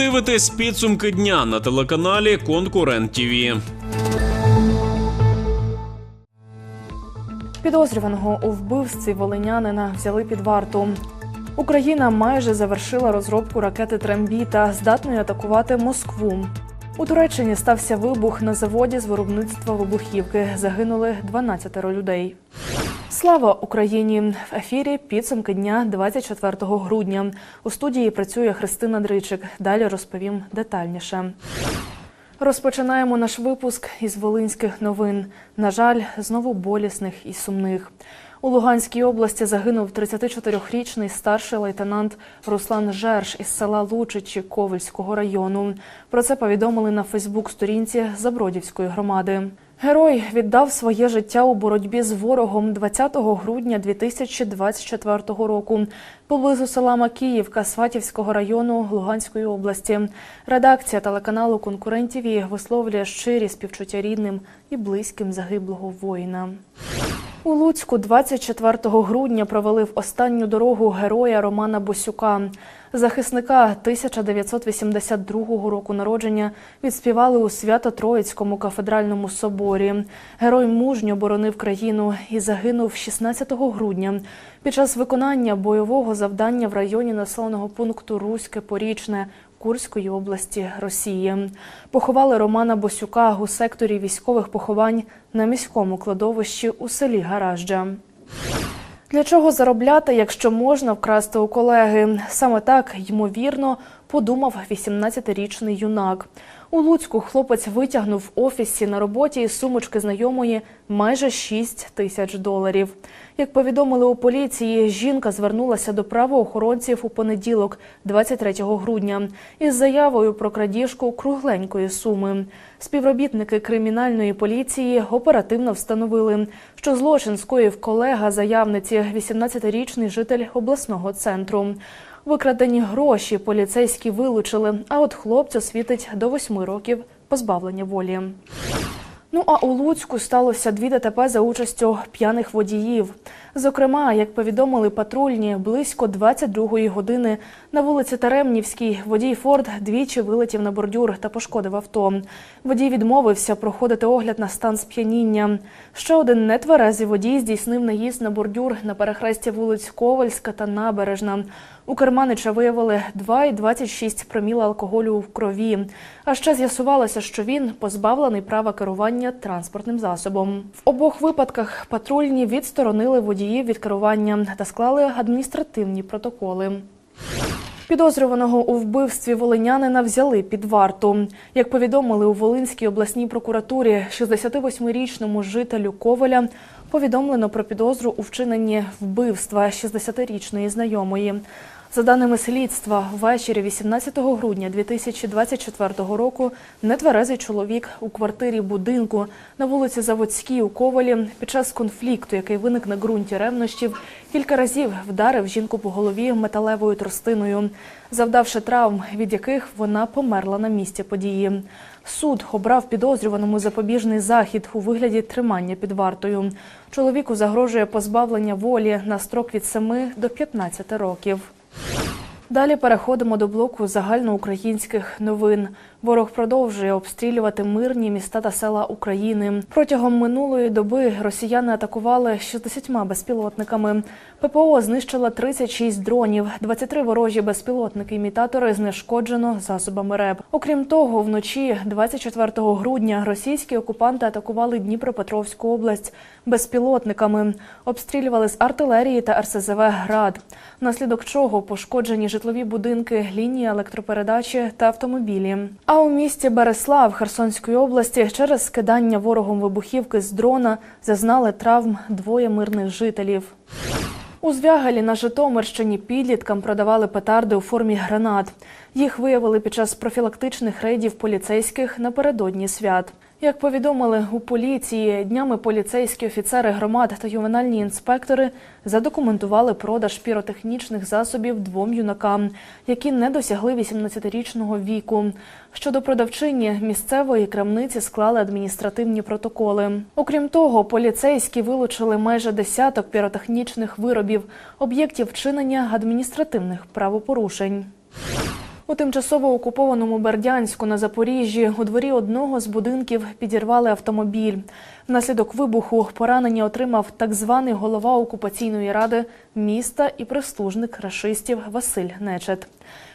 дивитесь підсумки дня на телеканалі Конкурент ТІВІ. Підозрюваного у вбивстві волинянина взяли під варту. Україна майже завершила розробку ракети Трембіта, здатної атакувати Москву. У Туреччині стався вибух на заводі з виробництва вибухівки. Загинули 12 людей. Слава Україні! В ефірі підсумки дня 24 грудня. У студії працює Христина Дричик. Далі розповім детальніше. Розпочинаємо наш випуск із волинських новин. На жаль, знову болісних і сумних. У Луганській області загинув 34-річний старший лейтенант Руслан Жерш із села Лучичі Ковельського району. Про це повідомили на Фейсбук-сторінці Забродівської громади. Герой віддав своє життя у боротьбі з ворогом 20 грудня 2024 року поблизу села Макіївка Сватівського району Луганської області. Редакція телеканалу конкурентів висловлює щирі співчуття рідним і близьким загиблого воїна. У Луцьку 24 грудня провели в останню дорогу героя Романа Босюка. Захисника 1982 року народження відспівали у Свято-Троїцькому кафедральному соборі. Герой мужньо боронив країну і загинув 16 грудня під час виконання бойового завдання в районі населеного пункту Руське Порічне Курської області Росії. Поховали Романа Босюка у секторі військових поховань на міському кладовищі у селі Гаражджа. Для чого заробляти, якщо можна вкрасти у колеги? Саме так ймовірно подумав 18-річний юнак. У Луцьку хлопець витягнув в офісі на роботі із сумочки знайомої майже 6 тисяч доларів. Як повідомили у поліції, жінка звернулася до правоохоронців у понеділок, 23 грудня, із заявою про крадіжку кругленької суми. Співробітники кримінальної поліції оперативно встановили, що злочин скоїв колега заявниці, 18-річний житель обласного центру. Викрадені гроші поліцейські вилучили, а от хлопцю світить до восьми років позбавлення волі. Ну а у Луцьку сталося дві ДТП за участю п'яних водіїв. Зокрема, як повідомили патрульні, близько 22-ї години на вулиці Таремнівській водій Форд двічі вилетів на бордюр та пошкодив авто. Водій відмовився проходити огляд на стан сп'яніння. Ще один нетверезий водій здійснив наїзд на бордюр на перехресті вулиць Ковальська та Набережна. У керманича виявили 2,26 проміла алкоголю в крові. А ще з'ясувалося, що він позбавлений права керування транспортним засобом. В обох випадках патрульні відсторонили водіїв від керування та склали адміністративні протоколи. Підозрюваного у вбивстві волинянина взяли під варту. Як повідомили у Волинській обласній прокуратурі, 68-річному жителю Коваля повідомлено про підозру у вчиненні вбивства 60-річної знайомої. За даними слідства, ввечері 18 грудня 2024 року нетверезий чоловік у квартирі будинку на вулиці Заводській у Ковалі під час конфлікту, який виник на ґрунті ревнощів, кілька разів вдарив жінку по голові металевою тростиною, завдавши травм, від яких вона померла на місці події. Суд обрав підозрюваному запобіжний захід у вигляді тримання під вартою. Чоловіку загрожує позбавлення волі на строк від 7 до 15 років. Далі переходимо до блоку загальноукраїнських новин. Ворог продовжує обстрілювати мирні міста та села України. Протягом минулої доби росіяни атакували 60 безпілотниками. ППО знищила 36 дронів, 23 ворожі безпілотники-імітатори знешкоджено засобами РЕБ. Окрім того, вночі 24 грудня російські окупанти атакували Дніпропетровську область безпілотниками, обстрілювали з артилерії та РСЗВ ГРАД, внаслідок чого пошкоджені житлові будинки, лінії електропередачі та автомобілі. А у місті Береслав Херсонської області через скидання ворогом вибухівки з дрона зазнали травм двоє мирних жителів. У Звягалі на Житомирщині підліткам продавали петарди у формі гранат. Їх виявили під час профілактичних рейдів поліцейських напередодні свят. Як повідомили у поліції, днями поліцейські офіцери громад та ювенальні інспектори задокументували продаж піротехнічних засобів двом юнакам, які не досягли 18-річного віку. Щодо продавчині місцевої крамниці склали адміністративні протоколи. Окрім того, поліцейські вилучили майже десяток піротехнічних виробів, об'єктів вчинення адміністративних правопорушень. У тимчасово окупованому Бердянську на Запоріжжі у дворі одного з будинків підірвали автомобіль. Внаслідок вибуху поранення отримав так званий голова окупаційної ради міста і прислужник рашистів Василь Нечет.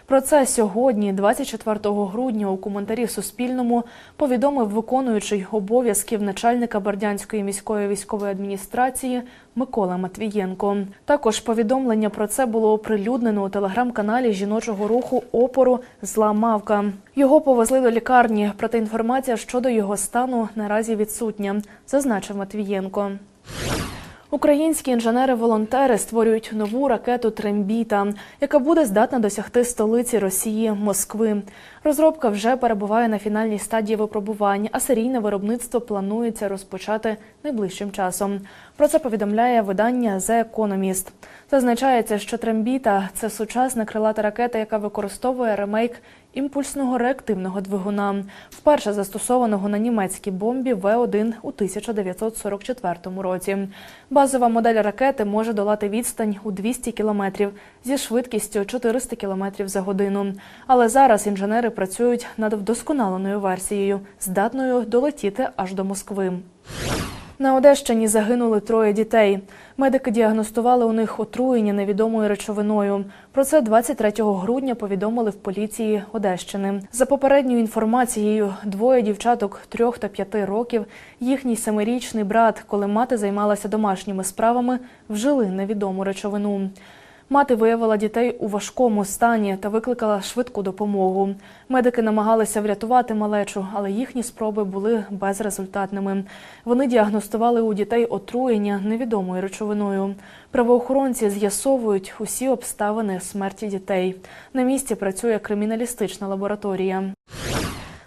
Про це сьогодні, 24 грудня, у коментарі Суспільному повідомив виконуючий обов'язків начальника Бердянської міської військової адміністрації Микола Матвієнко. Також повідомлення про це було оприлюднено у телеграм-каналі жіночого руху опору Зла Мавка. Його повезли до лікарні, проте інформація щодо його стану наразі відсутня, зазначив Матвієнко. Українські інженери-волонтери створюють нову ракету Трембіта, яка буде здатна досягти столиці Росії Москви. Розробка вже перебуває на фінальній стадії випробувань, а серійне виробництво планується розпочати найближчим часом. Про це повідомляє видання The Economist. Зазначається, що Трембіта це сучасна крилата ракета, яка використовує ремейк імпульсного реактивного двигуна, вперше застосованого на німецькій бомбі В-1 у 1944 році. Базова модель ракети може долати відстань у 200 кілометрів зі швидкістю 400 кілометрів за годину. Але зараз інженери працюють над вдосконаленою версією, здатною долетіти аж до Москви. На Одещині загинули троє дітей. Медики діагностували у них отруєння невідомою речовиною. Про це 23 грудня повідомили в поліції Одещини. За попередньою інформацією, двоє дівчаток трьох та п'яти років, їхній семирічний брат, коли мати займалася домашніми справами, вжили невідому речовину. Мати виявила дітей у важкому стані та викликала швидку допомогу. Медики намагалися врятувати малечу, але їхні спроби були безрезультатними. Вони діагностували у дітей отруєння невідомою речовиною. Правоохоронці з'ясовують усі обставини смерті дітей. На місці працює криміналістична лабораторія.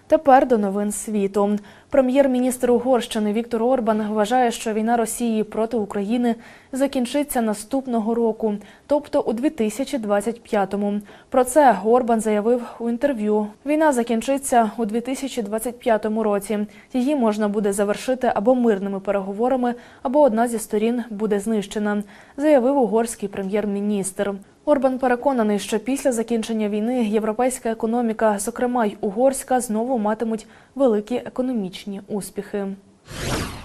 Тепер до новин світу. Прем'єр-міністр Угорщини Віктор Орбан вважає, що війна Росії проти України закінчиться наступного року, тобто у 2025-му. Про це Орбан заявив у інтерв'ю. Війна закінчиться у 2025 році. Її можна буде завершити або мирними переговорами, або одна зі сторін буде знищена, заявив угорський прем'єр-міністр. Орбан переконаний, що після закінчення війни європейська економіка, зокрема й угорська, знову матимуть великі економічні успіхи.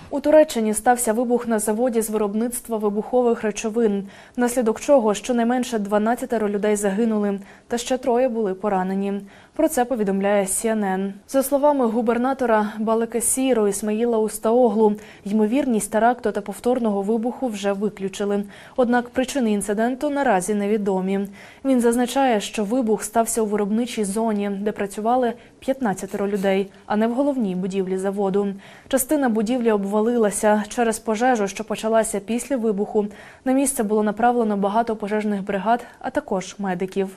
У Туреччині стався вибух на заводі з виробництва вибухових речовин, внаслідок чого щонайменше 12 людей загинули, та ще троє були поранені. Про це повідомляє CNN. За словами губернатора Балекесіру Ісмаїла Устаоглу, ймовірність теракту та повторного вибуху вже виключили. Однак причини інциденту наразі невідомі. Він зазначає, що вибух стався у виробничій зоні, де працювали 15 людей, а не в головній будівлі заводу. Частина будівлі обвалилася через пожежу, що почалася після вибуху. На місце було направлено багато пожежних бригад, а також медиків.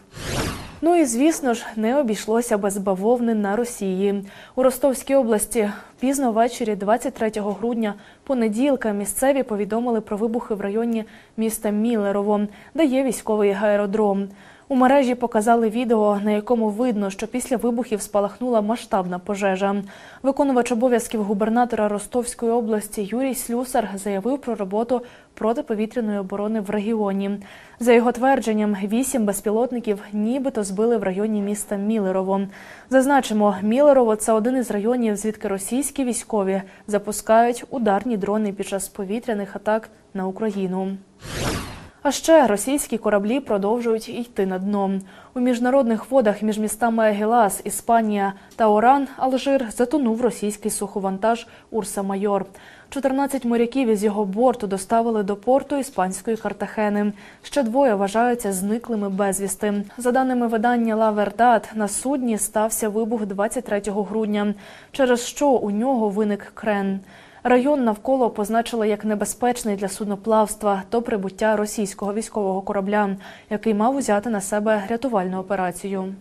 Ну і звісно ж, не обійшлося без бавовни на Росії. У Ростовській області пізно ввечері, 23 грудня, понеділка, місцеві повідомили про вибухи в районі міста Мілерово, де є військовий аеродром. У мережі показали відео, на якому видно, що після вибухів спалахнула масштабна пожежа. Виконувач обов'язків губернатора Ростовської області Юрій Слюсар заявив про роботу протиповітряної оборони в регіоні. За його твердженням, вісім безпілотників нібито збили в районі міста Мілерово. Зазначимо, Мілерово це один із районів, звідки російські військові запускають ударні дрони під час повітряних атак на Україну. А ще російські кораблі продовжують йти на дно. У міжнародних водах між містами Егелас, Іспанія та Оран, Алжир затонув російський суховантаж Урса Майор. 14 моряків із його борту доставили до порту іспанської Картахени. Ще двоє вважаються зниклими безвісти. За даними видання Ла Вердат, на судні стався вибух 23 грудня, через що у нього виник крен. Район навколо позначили як небезпечний для судноплавства до прибуття російського військового корабля, який мав узяти на себе рятувальну операцію.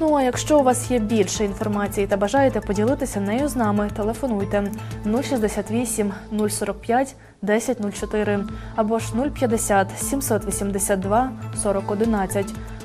Ну а якщо у вас є більше інформації та бажаєте поділитися нею з нами, телефонуйте 068 045 1004 або ж 050 782 4011.